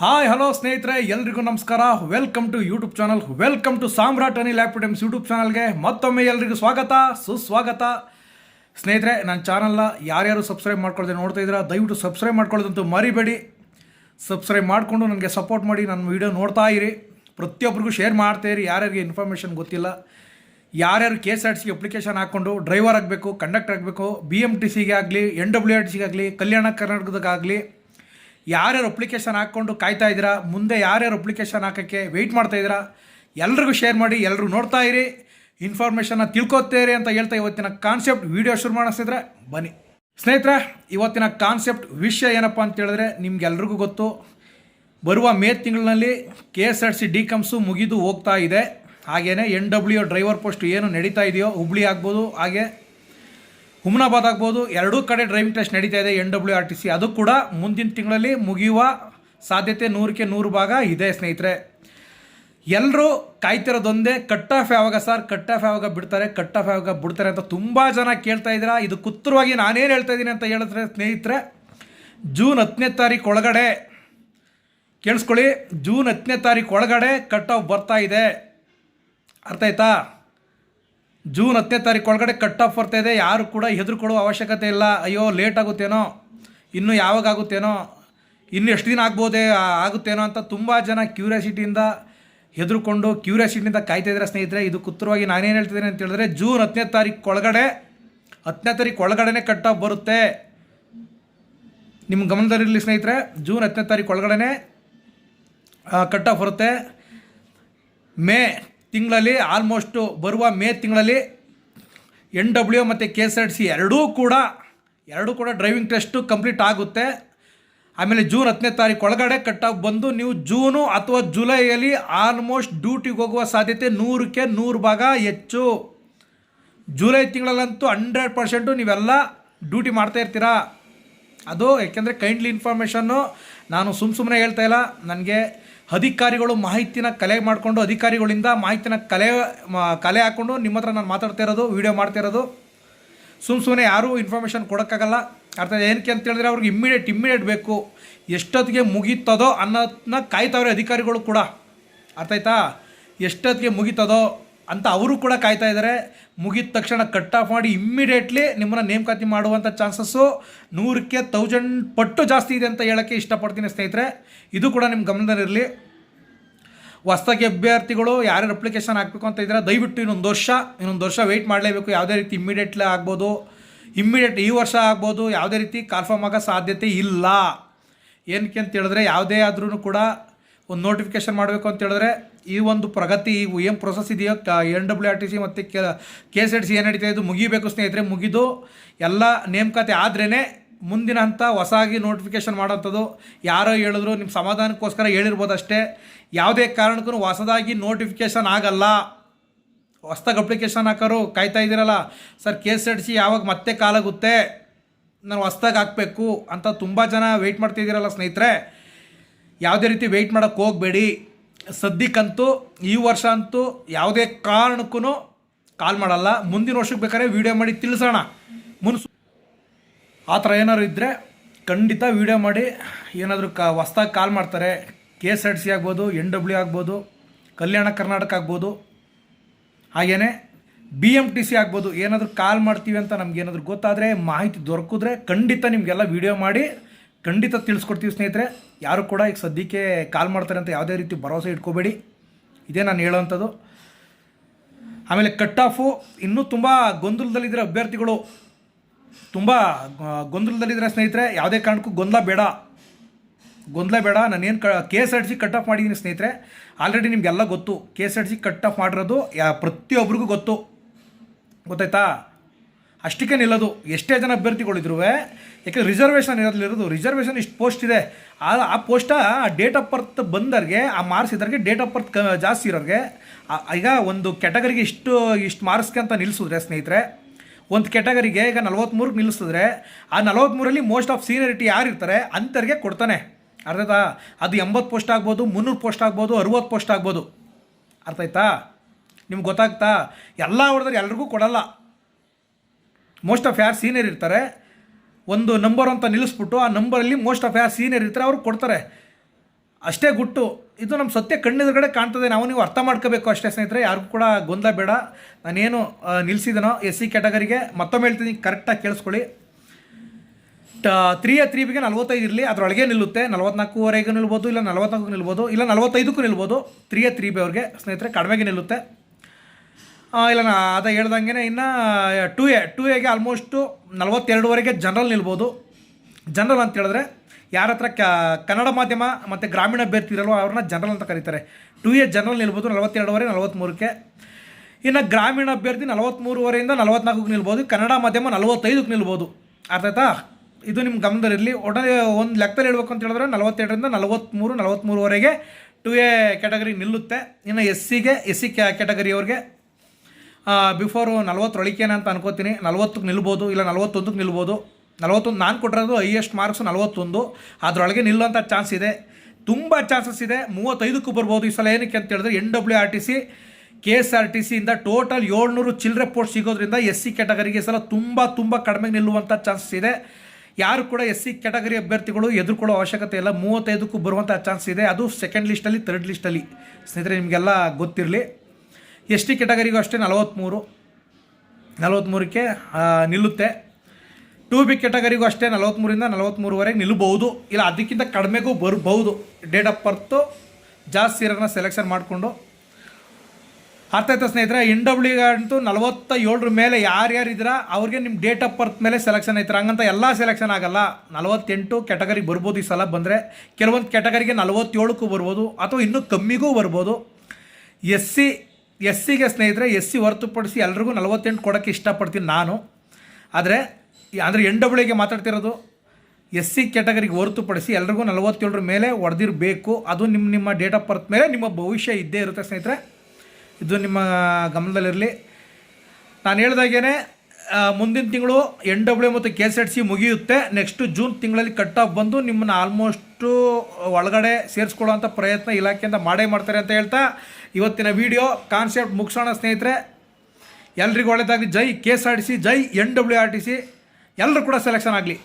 Hi hello ಸ್ನೇಹಿತರೆ, ಎಲ್ರಿಗೂ ನಮಸ್ಕಾರ. Welcome to YouTube channel welcome to Samrat Anil ಆ್ಯಪ್ಟೆಮ್ಸ್ YouTube ಚಾನಲ್ಗೆ ಮತ್ತೊಮ್ಮೆ ಎಲ್ರಿಗೂ ಸ್ವಾಗತ, ಸುಸ್ವಾಗತ. ಸ್ನೇಹಿತರೆ, ನನ್ನ ಚಾನಲ್ನ ಯಾರ್ಯಾರು ಸಬ್ಸ್ಕ್ರೈಬ್ ಮಾಡ್ಕೊಳ್ದೆ ನೋಡ್ತಾ ಇದ್ದೀರಾ, ದಯವಿಟ್ಟು ಸಬ್ಸ್ಕ್ರೈಬ್ ಮಾಡ್ಕೊಳ್ಳೋದಂತೂ ಮರಿಬೇಡಿ. ಸಬ್ಸ್ಕ್ರೈಬ್ ಮಾಡಿಕೊಂಡು ನನಗೆ ಸಪೋರ್ಟ್ ಮಾಡಿ, ನನ್ನ ವೀಡಿಯೋ ನೋಡ್ತಾ ಇರಿ. ಪ್ರತಿಯೊಬ್ಬರಿಗೂ ಶೇರ್ ಮಾಡ್ತಾ ಇರಿ, ಯಾರ್ಯಾರಿಗೆ ಇನ್ಫಾರ್ಮೇಷನ್ ಗೊತ್ತಿಲ್ಲ. ಯಾರ್ಯಾರು K S R T application ಹಾಕ್ಕೊಂಡು ಡ್ರೈವರ್ ಆಗಬೇಕು ಕಂಡಕ್ಟರ್ ಆಗಬೇಕು ಬಿ ಎಂ ಟಿ ಸಿಗೆ ಆಗಲಿ ಎನ್ ಡಬ್ಲ್ಯೂ ಆರ್ ಟಿ ಸಿಗೆ ಆಗಲಿ, ಕಲ್ಯಾಣ ಕರ್ನಾಟಕದಾಗಲಿ ಯಾರ್ಯಾರು ಅಪ್ಲಿಕೇಶನ್ ಹಾಕ್ಕೊಂಡು ಕಾಯ್ತಾ ಇದ್ದೀರಾ? ಮುಂದೆ ಯಾರ್ಯಾರು ಅಪ್ಲಿಕೇಶನ್ ಹಾಕೋಕ್ಕೆ ವೆಯ್ಟ್ ಮಾಡ್ತಾ ಇದ್ದೀರಾ? ಎಲ್ರಿಗೂ ಶೇರ್ ಮಾಡಿ ಎಲ್ಲರೂ ನೋಡ್ತಾ ಇರಿ. ಇನ್ಫಾರ್ಮೇಷನ್ನ ತಿಳ್ಕೊತೇರಿ ಅಂತ ಹೇಳ್ತಾ ಇವತ್ತಿನ ಕಾನ್ಸೆಪ್ಟ್ ವಿಡಿಯೋ ಶುರು ಮಾಡಿಸಿದ್ರೆ ಬನ್ನಿ. ಸ್ನೇಹಿತರೆ, ಇವತ್ತಿನ ಕಾನ್ಸೆಪ್ಟ್ ವಿಷಯ ಏನಪ್ಪ ಅಂತ ಹೇಳಿದ್ರೆ ನಿಮ್ಗೆಲ್ರಿಗೂ ಗೊತ್ತು. ಬರುವ ಮೇ ತಿಂಗಳಿನಲ್ಲಿ K S R C D ಕಮ್ಸು ಮುಗಿದು ಹೋಗ್ತಾ ಇದೆ. ಹಾಗೆಯೇ ಎನ್ ಡಬ್ಲ್ಯೂ ಡ್ರೈವರ್ ಪೋಸ್ಟ್ ಏನು ನಡೀತಾ ಇದೆಯೋ ಹುಬ್ಳಿ ಆಗ್ಬೋದು, ಹಾಗೆ ಹುಮ್ನಾಬಾದ್ ಆಗ್ಬೋದು. ಎರಡೂ ಕಡೆ ಡ್ರೈವಿಂಗ್ ಟೆಸ್ಟ್ ನಡೀತಾ ಇದೆ N W R T C. ಅದು ಕೂಡ ಮುಂದಿನ ತಿಂಗಳಲ್ಲಿ ಮುಗಿಯುವ ಸಾಧ್ಯತೆ ನೂರಕ್ಕೆ ನೂರು ಭಾಗ ಇದೆ, ಸ್ನೇಹಿತರೆ. ಎಲ್ಲರೂ ಕಾಯ್ತಿರೋದೊಂದೇ, ಕಟ್ ಆಫ್ ಯಾವಾಗ ಸರ್? ಕಟ್ ಆಫ್ ಯಾವಾಗ ಬಿಡ್ತಾರೆ? ಕಟ್ ಆಫ್ ಯಾವಾಗ ಬಿಡ್ತಾರೆ ಅಂತ ತುಂಬ ಜನ ಕೇಳ್ತಾ ಇದ್ದೀರಾ. ಇದು ಕುತ್ತರವಾಗಿ ನಾನೇನು ಹೇಳ್ತಾ ಇದ್ದೀನಿ ಅಂತ ಹೇಳಿದ್ರೆ, ಸ್ನೇಹಿತರೆ, ಜೂನ್ ಹತ್ತನೇ ತಾರೀಕು ಒಳಗಡೆ, ಕೇಳಿಸ್ಕೊಳ್ಳಿ, ಜೂನ್ ಹತ್ತನೇ ತಾರೀಕು ಒಳಗಡೆ ಕಟ್ ಆಫ್ ಬರ್ತಾ ಇದೆ. ಅರ್ಥ ಆಯ್ತಾ? ಜೂನ್ ಹತ್ತನೇ ತಾರೀಕು ಒಳಗಡೆ ಕಟ್ ಆಫ್ ಬರ್ತಾ ಇದೆ. ಯಾರು ಕೂಡ ಹೆದರ್ಕೊಳ್ಳೋ ಅವಶ್ಯಕತೆ ಇಲ್ಲ. ಅಯ್ಯೋ ಲೇಟ್ ಆಗುತ್ತೇನೋ? ಇನ್ನು ಯಾವಾಗ ಆಗುತ್ತೇನೋ? ಇನ್ನು ಎಷ್ಟು ದಿನ ಆಗ್ಬೋದೇ ಆಗುತ್ತೇನೋ ಅಂತ ತುಂಬ ಜನ ಕ್ಯೂರಿಯಾಸಿಟಿಯಿಂದ ಹೆದರ್ಕೊಂಡು ಕ್ಯೂರಿಯಾಸಿಟಿಯಿಂದ ಕಾಯ್ತಾಯಿದ್ರೆ ಸ್ನೇಹಿತರೆ. ಇದು ಕುತ್ತರವಾಗಿ ನಾನೇನು ಹೇಳ್ತಿದ್ದೀನಿ ಅಂತ ಹೇಳಿದ್ರೆ, ಜೂನ್ ಹತ್ತನೇ ತಾರೀಕು ಒಳಗಡೆ, ಹತ್ತನೇ ತಾರೀಕು ಒಳಗಡೆ ಕಟ್ ಆಫ್ ಬರುತ್ತೆ. ನಿಮ್ಮ ಗಮನದಲ್ಲಿರಲಿ ಸ್ನೇಹಿತರೆ, ಜೂನ್ ಹತ್ತನೇ ತಾರೀಕು ಒಳಗಡೆ ಕಟ್ ಆಫ್ ಬರುತ್ತೆ. ಮೇ ತಿಂಗಳಲ್ಲಿ ಆಲ್ಮೋಸ್ಟು ಬರುವ ಮೇ ತಿಂಗಳಲ್ಲಿ ಎನ್ ಡಬ್ಲ್ಯೂ ಮತ್ತು K S R T C ಎರಡೂ ಕೂಡ ಎರಡೂ ಕೂಡ ಡ್ರೈವಿಂಗ್ ಟೆಸ್ಟು ಕಂಪ್ಲೀಟ್ ಆಗುತ್ತೆ. ಆಮೇಲೆ ಜೂನ್ ಹತ್ತನೇ ತಾರೀಕು ಒಳಗಡೆ ಕಟ್ಟಾಗಿ ಬಂದು ನೀವು ಜೂನು ಅಥವಾ ಜುಲೈಯಲ್ಲಿ ಆಲ್ಮೋಸ್ಟ್ ಡ್ಯೂಟಿಗೆ ಹೋಗುವ ಸಾಧ್ಯತೆ ನೂರಕ್ಕೆ ನೂರು ಭಾಗ ಹೆಚ್ಚು. ಜುಲೈ ತಿಂಗಳಲ್ಲಂತೂ ಹಂಡ್ರೆಡ್ ಪರ್ಸೆಂಟು ನೀವೆಲ್ಲ ಡ್ಯೂಟಿ ಮಾಡ್ತಾ ಇರ್ತೀರಾ? ಅದು ಯಾಕೆಂದರೆ ಕೈಂಡ್ಲಿ ಇನ್ಫಾರ್ಮೇಷನ್ನು ನಾನು ಸುಮ್ಮ ಸುಮ್ಮನೆ ಹೇಳ್ತಾ ಇಲ್ಲ. ನನಗೆ ಅಧಿಕಾರಿಗಳು ಮಾಹಿತಿನ ಕಲೆ ಮಾಡಿಕೊಂಡು ಅಧಿಕಾರಿಗಳಿಂದ ಮಾಹಿತಿನ ಕಲೆ ಕಲೆ ಹಾಕ್ಕೊಂಡು ನಿಮ್ಮ ಹತ್ರ ನಾನು ಮಾತಾಡ್ತಾ ಇರೋದು, ವೀಡಿಯೋ ಮಾಡ್ತಾ ಇರೋದು. ಸುಮ್ಮ ಸುಮ್ಮನೆ ಯಾರೂ ಇನ್ಫಾರ್ಮೇಷನ್ ಕೊಡೋಕ್ಕಾಗಲ್ಲ. ಅರ್ಥ ಏನಕ್ಕೆ ಅಂತ ಹೇಳಿದ್ರೆ ಅವ್ರಿಗೆ ಇಮ್ಮಿಡಿಯೇಟ್ ಇಮ್ಮಿಡಿಯೇಟ್ ಬೇಕು. ಎಷ್ಟೊತ್ತಿಗೆ ಮುಗೀತದೋ ಅನ್ನೋದನ್ನ ಕಾಯ್ತಾವ್ರೆ ಅಧಿಕಾರಿಗಳು ಕೂಡ. ಅರ್ಥ ಆಯ್ತಾ? ಎಷ್ಟೊತ್ತಿಗೆ ಮುಗೀತದೋ ಅಂತ ಅವರು ಕೂಡ ಕಾಯ್ತಾ ಇದ್ದಾರೆ. ಮುಗಿದ ತಕ್ಷಣ ಕಟ್ ಆಫ್ ಮಾಡಿ ಇಮ್ಮಿಡಿಯೇಟ್ಲಿ ನಿಮ್ಮನ್ನು ನೇಮಕಾತಿ ಮಾಡುವಂಥ ಚಾನ್ಸಸ್ಸು ನೂರಕ್ಕೆ ತೌಸಂಡ್ ಪಟ್ಟು ಜಾಸ್ತಿ ಇದೆ ಅಂತ ಹೇಳೋಕ್ಕೆ ಇಷ್ಟಪಡ್ತೀನಿ ಸ್ನೇಹಿತರೆ. ಇದು ಕೂಡ ನಿಮ್ಮ ಗಮನದಲ್ಲಿರಲಿ. ಹೊಸದಾಗಿ ಅಭ್ಯರ್ಥಿಗಳು ಯಾರ್ಯಾರು ಅಪ್ಲಿಕೇಶನ್ ಹಾಕಬೇಕು ಅಂತ ಇದ್ದಾರೆ ದಯವಿಟ್ಟು ಇನ್ನೊಂದು ವರ್ಷ ಇನ್ನೊಂದು ವರ್ಷ ವೆಯ್ಟ್ ಮಾಡಲೇಬೇಕು. ಯಾವುದೇ ರೀತಿ ಇಮ್ಮಿಡಿಯೇಟ್ಲಿ ಆಗ್ಬೋದು. ಇಮ್ಮಿಡಿಯೇಟ್ ಈ ವರ್ಷ ಆಗ್ಬೋದು. ಯಾವುದೇ ರೀತಿ ಕನ್ಫರ್ಮ್ ಆಗೋ ಸಾಧ್ಯತೆ ಇಲ್ಲ. ಏನಕ್ಕೆ ಅಂತ ಹೇಳಿದ್ರೆ ಯಾವುದೇ ಆದ್ರೂ ಕೂಡ ಒಂದು ನೋಟಿಫಿಕೇಶನ್ ಮಾಡಬೇಕು ಅಂತ ಹೇಳಿದ್ರೆ, ಈ ಒಂದು ಪ್ರಗತಿ ಏನು ಪ್ರೊಸೆಸ್ ಇದೆಯೋ N W R T C ಮತ್ತು ಕೆ ಕೆ ಎಸ್ ಎಡ್ ಸಿ ಏನು ನಡೀತಾ ಇದು ಮುಗಿಬೇಕು ಸ್ನೇಹಿತರೆ, ಮುಗಿದು ಎಲ್ಲ ನೇಮಕಾತಿ ಆದ್ರೇ ಮುಂದಿನ ಹಂತ ಹೊಸಾಗಿ ನೋಟಿಫಿಕೇಶನ್ ಮಾಡೋಂಥದ್ದು. ಯಾರೋ ಹೇಳಿದ್ರು ನಿಮ್ಮ ಸಮಾಧಾನಕ್ಕೋಸ್ಕರ ಹೇಳಿರ್ಬೋದು ಅಷ್ಟೇ ಯಾವುದೇ ಕಾರಣಕ್ಕೂ ಹೊಸದಾಗಿ ನೋಟಿಫಿಕೇಶನ್ ಆಗಲ್ಲ. ಹೊಸ್ದಾಗಿ ಅಪ್ಲಿಕೇಶನ್ ಹಾಕೋರು ಕಾಯ್ತಾ ಇದ್ದೀರಲ್ಲ. ಸರ್ ಕೆ ಎಸ್ ಎಡ್ ಸಿ ಯಾವಾಗ ಮತ್ತೆ ಕಾಲಾಗುತ್ತೆ ನಾನು ಹೊಸ್ದಾಗಿ ಹಾಕಬೇಕು ಅಂತ ತುಂಬ ಜನ ವೆಯ್ಟ್ ಮಾಡ್ತಿದ್ದೀರಲ್ಲ ಸ್ನೇಹಿತರೆ. ಯಾವುದೇ ರೀತಿ ವೆಯ್ಟ್ ಮಾಡೋಕ್ಕೆ ಹೋಗಬೇಡಿ. ಸದ್ಯಕ್ಕಂತೂ, ಈ ವರ್ಷ ಅಂತೂ ಯಾವುದೇ ಕಾರಣಕ್ಕೂ ಕಾಲ್ ಮಾಡಲ್ಲ. ಮುಂದಿನ ವರ್ಷಕ್ಕೆ ಬೇಕಾದ್ರೆ ವೀಡಿಯೋ ಮಾಡಿ ತಿಳಿಸೋಣ. ಮುನ್ಸು ಆ ಥರ ಏನಾದ್ರು ಇದ್ದರೆ ಖಂಡಿತ ವೀಡಿಯೋ ಮಾಡಿ. ಏನಾದರೂ ಕ ಹೊಸ್ದಾಗಿ ಕಾಲ್ ಮಾಡ್ತಾರೆ. K S R T C ಆಗ್ಬೋದು ಎನ್ ಡಬ್ಲ್ಯೂ ಆಗ್ಬೋದು, ಕಲ್ಯಾಣ ಕರ್ನಾಟಕ ಆಗ್ಬೋದು. ಹಾಗೆಯೇ ಬಿ ಎಂ ಟಿ ಸಿ ಆಗ್ಬೋದು. ಏನಾದರೂ ಕಾಲ್ ಮಾಡ್ತೀವಿ ಅಂತ ನಮ್ಗೇನಾದರೂ ಗೊತ್ತಾದರೆ, ಮಾಹಿತಿ ದೊರಕಿದ್ರೆ ಖಂಡಿತ ನಿಮಗೆಲ್ಲ ವೀಡಿಯೋ ಮಾಡಿ. ಖಂಡಿತ ತಿಳಿಸ್ಕೊಡ್ತೀವಿ ಸ್ನೇಹಿತರೆ. ಯಾರು ಕೂಡ ಈಗ ಸದ್ಯಕ್ಕೆ ಕಾಲ್ ಮಾಡ್ತಾರೆ ಅಂತ ಯಾವುದೇ ರೀತಿ ಭರವಸೆ ಇಟ್ಕೋಬೇಡಿ. ಇದೇ ನಾನು ಹೇಳೋವಂಥದ್ದು ಆಮೇಲೆ ಕಟ್ ಆಫು ಇನ್ನೂ ತುಂಬ ಗೊಂದಲದಲ್ಲಿದ್ದರೆ ಅಭ್ಯರ್ಥಿಗಳು ತುಂಬ ಗೊಂದಲದಲ್ಲಿದ್ದರೆ ಸ್ನೇಹಿತರೆ, ಯಾವುದೇ ಕಾರಣಕ್ಕೂ ಗೊಂದಲ ಬೇಡ. ಗೊಂದಲ ಬೇಡ. ನಾನೇನು ಕ K S R C cut off ಮಾಡಿದ್ದೀನಿ ಸ್ನೇಹಿತರೆ. ಆಲ್ರೆಡಿ ನಿಮಗೆಲ್ಲ ಗೊತ್ತು. K S R C cut off ಮಾಡಿರೋದು ಯಾ ಪ್ರತಿಯೊಬ್ಬರಿಗೂ ಗೊತ್ತು. ಗೊತ್ತಾಯ್ತಾ? ಅಷ್ಟಕ್ಕೆ ನಿಲ್ಲೋದು. ಎಷ್ಟೇ ಜನ ಅಭ್ಯರ್ಥಿಗಳಿದ್ರು ಯಾಕೆಂದರೆ ರಿಸರ್ವೇಷನ್ ಇರೋದು ರಿಸರ್ವೇಷನ್ ಇಷ್ಟು ಪೋಸ್ಟ್ ಇದೆ. ಆ ಆ ಪೋಸ್ಟ ಡೇಟ್ ಆಫ್ ಬರ್ತ್ ಬಂದವ್ರಿಗೆ, ಆ ಮಾರ್ಕ್ಸ್ ಇದ್ದವ್ರಿಗೆ ಡೇಟ್ ಆಫ್ ಬರ್ತ್ ಕ, ಜಾಸ್ತಿ ಇರೋರಿಗೆ ಈಗ ಒಂದು ಕ್ಯಾಟಗರಿಗೆ ಇಷ್ಟು ಇಷ್ಟು ಮಾರ್ಕ್ಸ್ಗೆ ಅಂತ ನಿಲ್ಲಿಸಿದ್ರೆ ಸ್ನೇಹಿತರೆ, ಒಂದು ಕ್ಯಾಟಗರಿಗೆ ಈಗ ನಲ್ವತ್ತ್ಮೂರಕ್ಕೆ ನಿಲ್ಲಿಸಿದ್ರೆ ಆ ನಲ್ವತ್ತ್ಮೂರಲ್ಲಿ ಮೋಸ್ಟ್ ಆಫ್ ಸೀನಿಯರಿಟಿ ಯಾರು ಇರ್ತಾರೆ ಅಂಥವ್ರಿಗೆ ಕೊಡ್ತಾನೆ. ಅರ್ಥಾಯ್ತಾ ಅದು ಎಂಬತ್ತು ಪೋಸ್ಟ್ ಆಗ್ಬೋದು, ಮುನ್ನೂರು ಪೋಸ್ಟ್ ಆಗ್ಬೋದು, ಅರುವತ್ತು ಪೋಸ್ಟ್ ಆಗ್ಬೋದು. ಅರ್ಥ ಆಯ್ತಾ? ನಿಮ್ಗೆ ಗೊತ್ತಾಗ್ತಾ? ಎಲ್ಲ ಹೊಡೆದ್ರೆ ಎಲ್ರಿಗೂ ಕೊಡಲ್ಲ. ಮೋಸ್ಟ್ ಆಫ್ ಯಾರು ಸೀನಿಯರ್ ಇರ್ತಾರೆ, ಒಂದು ನಂಬರ್ ಅಂತ ನಿಲ್ಲಿಸ್ಬಿಟ್ಟು ಆ ನಂಬರಲ್ಲಿ ಮೋಸ್ಟ್ ಆಫ್ ಯಾರು ಸೀನಿಯರ್ ಇರ್ತಾರೆ ಅವ್ರಿಗೆ ಕೊಡ್ತಾರೆ. ಅಷ್ಟೇ ಗುಟ್ಟು. ಇದು ನಮ್ಮ ಸತ್ಯ ಕಣ್ಣೆದುರುಗಡೆ ಕಾಣ್ತದೆ. ನಾವು ನೀವು ಅರ್ಥ ಮಾಡ್ಕೋಬೇಕು ಅಷ್ಟೇ ಸ್ನೇಹಿತರೆ. ಯಾರಿಗೂ ಕೂಡ ಗೊಂದಲ ಬೇಡ. ನಾನೇನು ನಿಲ್ಲಿಸಿದನೋ ಎಸ್ ಸಿ ಕ್ಯಾಟಗರಿಗೆ, ಮತ್ತೊಮ್ಮೆ ಹೇಳ್ತೀನಿ ಕರೆಕ್ಟಾಗಿ ಕೇಳಿಸ್ಕೊಳ್ಳಿ. ಟ ತ್ರೀ ಎ ತ್ರೀ ಬಿಗೆ ನಲ್ವತ್ತೈದು ಇರಲಿ. ಅದರೊಳಗೆ ನಿಲ್ಲುತ್ತೆ. ನಲ್ವತ್ನಾಲ್ಕೂವರೆಗೂ ನಿಲ್ಬೋದು, ಇಲ್ಲ ನಲ್ವತ್ನಾಲ್ಕು ನಿಲ್ಬೋದು, ಇಲ್ಲ ನಲ್ವತ್ತೈದಕ್ಕೂ ನಿಲ್ಬೋದು. ತ್ರೀ ಎ ತ್ರೀ ಬಿ ಅವ್ರಿಗೆ, ಸ್ನೇಹಿತರೆ, ಕಡಿಮೆಗೆ ನಿಲ್ಲುತ್ತೆ. ಇಲ್ಲ, ನಾ ಅದ ಹೇಳ್ದಂಗೆ ಇನ್ನು ಟು ಎ ಟು ಎಗೆ ಆಲ್ಮೋಸ್ಟು ನಲವತ್ತೆರಡುವರೆಗೆ ಜನರಲ್ ನಿಲ್ಬೋದು. ಜನರಲ್ ಅಂತ ಹೇಳಿದ್ರೆ ಯಾರ ಹತ್ರ ಕ, ಕನ್ನಡ ಮಾಧ್ಯಮ ಮತ್ತು ಗ್ರಾಮೀಣ ಅಭ್ಯರ್ಥಿ ಇರಲ್ವೋ ಅವ್ರನ್ನ ಜನರಲ್ ಅಂತ ಕರೀತಾರೆ. ಟು ಎ ಜನರಲ್ ನಿಲ್ಬೋದು, ನಲವತ್ತೆರಡುವರೆ ನಲವತ್ತ್ಮೂರಕ್ಕೆ ಇನ್ನು ಗ್ರಾಮೀಣ ಅಭ್ಯರ್ಥಿ ನಲವತ್ತ್ಮೂರುವರೆಯಿಂದ ನಲವತ್ನಾಲ್ಕಕ್ಕೆ ನಿಲ್ಬೋದು, ಕನ್ನಡ ಮಾಧ್ಯಮ ನಲವತ್ತೈದಕ್ಕೆ ನಿಲ್ಬೋದು. ಅರ್ಥ ಆಯ್ತಾ? ಇದು ನಿಮ್ಮ ಗಮನದಲ್ಲಿರಲಿ ಒಡನೆ ಒಂದು ಲೆಕ್ಕದಲ್ಲಿ ಹೇಳ್ಬೇಕು ಅಂತ ಹೇಳಿದ್ರೆ ನಲವತ್ತೆರಡರಿಂದ ನಲವತ್ತ್ಮೂರು ನಲವತ್ತ್ಮೂರುವರೆಗೆ ಟು ಎ ಕ್ಯಾಟಗರಿ ನಿಲ್ಲುತ್ತೆ. ಇನ್ನು ಎಸ್ ಸಿಗೆ ಎಸ್ ಸಿ ಕ್ಯಾಟಗರಿಯವ್ರಿಗೆ ಬಿಫೋರು ನಲ್ವತ್ತರೊಳಿಕೇನ ಅಂತ ಅನ್ಕೋತೀನಿ. ನಲ್ವತ್ತಕ್ಕೆ ನಿಲ್ಬೋದು, ಇಲ್ಲ ನಲ್ವತ್ತೊಂದಕ್ಕೆ ನಿಲ್ಬೋದು. ನಲ್ವತ್ತೊಂದು, ನಾನು ಕೊಟ್ಟಿರೋದು ಹೈಯೆಸ್ಟ್ ಮಾರ್ಕ್ಸ್ ನಲ್ವತ್ತೊಂದು. ಅದರೊಳಗೆ ನಿಲ್ಲುವಂಥ ಚಾನ್ಸ್ ಇದೆ. ತುಂಬ ಚಾನ್ಸಸ್ ಇದೆ. ಮೂವತ್ತೈದಕ್ಕೂ ಬರ್ಬೋದು ಈ ಸಲ ಏನಕ್ಕೆ ಅಂತ ಹೇಳಿದ್ರೆ N W R T C K S R T ಸಿಯಿಂದ total ಏಳ್ನೂರು ಚಿಲ್ಲರೆ ಪೋಸ್ಟ್ ಸಿಗೋದ್ರಿಂದ ಎಸ್ ಸಿ ಕ್ಯಾಟಗರಿಗೆ ಸಲ ತುಂಬ ತುಂಬ ಕಡಿಮೆ ನಿಲ್ಲುವಂಥ ಚಾನ್ಸಸ್ ಇದೆ. ಯಾರು ಕೂಡ ಎಸ್ ಸಿ ಕ್ಯಾಟಗರಿ ಅಭ್ಯರ್ಥಿಗಳು ಎದುರ್ಕೊಳ್ಳೋ ಅವಶ್ಯಕತೆ ಇಲ್ಲ. ಮೂವತ್ತೈದಕ್ಕೂ ಬರುವಂಥ ಚಾನ್ಸ್ ಇದೆ. ಅದು ಸೆಕೆಂಡ್ ಲಿಸ್ಟಲ್ಲಿ ಥರ್ಡ್ ಲಿಸ್ಟಲ್ಲಿ ಸ್ನೇಹಿತರೆ, ನಿಮಗೆಲ್ಲ ಗೊತ್ತಿರಲಿ. ಎಸ್ ಟಿ ಕೆಟಗರಿಗೂ ಅಷ್ಟೇ ನಲವತ್ತ್ಮೂರು ನಲವತ್ತ್ಮೂರಕ್ಕೆ ನಿಲ್ಲುತ್ತೆ. ಟು ಬಿ ಕೆಟಗರಿಗೂ ಅಷ್ಟೇ ನಲವತ್ತ್ಮೂರಿಂದ ನಲವತ್ತ್ಮೂರುವರೆಗೆ ನಿಲ್ಲಬಹುದು ಇಲ್ಲ, ಅದಕ್ಕಿಂತ ಕಡಿಮೆಗೂ ಬರ್ಬೋದು ಡೇಟ್ ಆಫ್ ಬರ್ತು ಜಾಸ್ತಿ ಇರೋದನ್ನ ಸೆಲೆಕ್ಷನ್ ಮಾಡಿಕೊಂಡು. ಅರ್ಥ ಸ್ನೇಹಿತರೆ? ಎನ್ ಡಬ್ಲ್ಯೂ ಅಂತೂ ನಲವತ್ತ ಏಳರ ಮೇಲೆ ಯಾರ್ಯಾರಿದ್ರ ಅವ್ರಿಗೆ ನಿಮ್ಮ ಡೇಟ್ ಆಫ್ ಬರ್ತ್ ಮೇಲೆ ಸೆಲೆಕ್ಷನ್ ಆಯ್ತಾರೆ ಹಂಗಂತ ಎಲ್ಲ ಸೆಲೆಕ್ಷನ್ ಆಗಲ್ಲ. ನಲವತ್ತೆಂಟು ಕ್ಯಾಟಗರಿ ಬರ್ಬೋದು ಈ ಸಲ ಬಂದರೆ. ಕೆಲವೊಂದು ಕ್ಯಾಟಗರಿಗೆ ನಲವತ್ತೇಳಕ್ಕೂ ಬರ್ಬೋದು. ಅಥವಾ ಇನ್ನೂ ಕಮ್ಮಿಗೂ ಬರ್ಬೋದು. ಎಸ್ ಸಿ ಎಸ್ ಸಿಗೆ ಸ್ನೇಹಿತರೆ ಎಸ್ ಸಿ ಹೊರತುಪಡಿಸಿ ಎಲ್ರಿಗೂ ನಲವತ್ತೆಂಟು ಕೊಡೋಕ್ಕೆ ಇಷ್ಟಪಡ್ತೀನಿ ನಾನು. ಆದರೆ ಅಂದರೆ ಎನ್ ಡಬ್ಲ್ಯೂಗೆ ಮಾತಾಡ್ತಿರೋದು ಎಸ್ ಸಿ ಕ್ಯಾಟಗರಿಗೆ ಹೊರತುಪಡಿಸಿ ಎಲ್ರಿಗೂ ನಲವತ್ತೇಳರ ಮೇಲೆ ಹೊಡೆದಿರಬೇಕು ಅದು ನಿಮ್ಮ ನಿಮ್ಮ ಡೇಟ್ ಆಫ್ ಬರ್ತ್ ಮೇಲೆ ನಿಮ್ಮ ಭವಿಷ್ಯ ಇದ್ದೇ ಇರುತ್ತೆ ಸ್ನೇಹಿತರೆ. ಇದು ನಿಮ್ಮ ಗಮನದಲ್ಲಿರಲಿ. ನಾನು ಹೇಳ್ದಾಗೇ ಮುಂದಿನ ತಿಂಗಳು ಎನ್ ಡಬ್ಲ್ಯೂ ಮತ್ತು ಕೆ ಎಸ್ ಎಡ್ ಸಿ ಮುಗಿಯುತ್ತೆ. ನೆಕ್ಸ್ಟು ಜೂನ್ ತಿಂಗಳಲ್ಲಿ ಕಟ್ ಬಂದು ನಿಮ್ಮನ್ನು ಆಲ್ಮೋಸ್ಟು ಒಳಗಡೆ ಸೇರಿಸ್ಕೊಳ್ಳೋಂಥ ಪ್ರಯತ್ನ ಇಲಾಖೆಯಿಂದ ಮಾಡೇ ಮಾಡ್ತಾರೆ ಅಂತ ಹೇಳ್ತಾ ಇವತ್ತಿನ ವಿಡಿಯೋ ಕಾನ್ಸೆಪ್ಟ್ ಮುಗಿಸೋಣ ಸ್ನೇಹಿತರೆ. ಎಲ್ರಿಗೂ ಒಳ್ಳೆಯದಾಗಲಿ ಜೈ K S R T C ಜೈ N W R T C ಎಲ್ಲರೂ ಕೂಡ ಸೆಲೆಕ್ಷನ್ ಆಗಲಿ.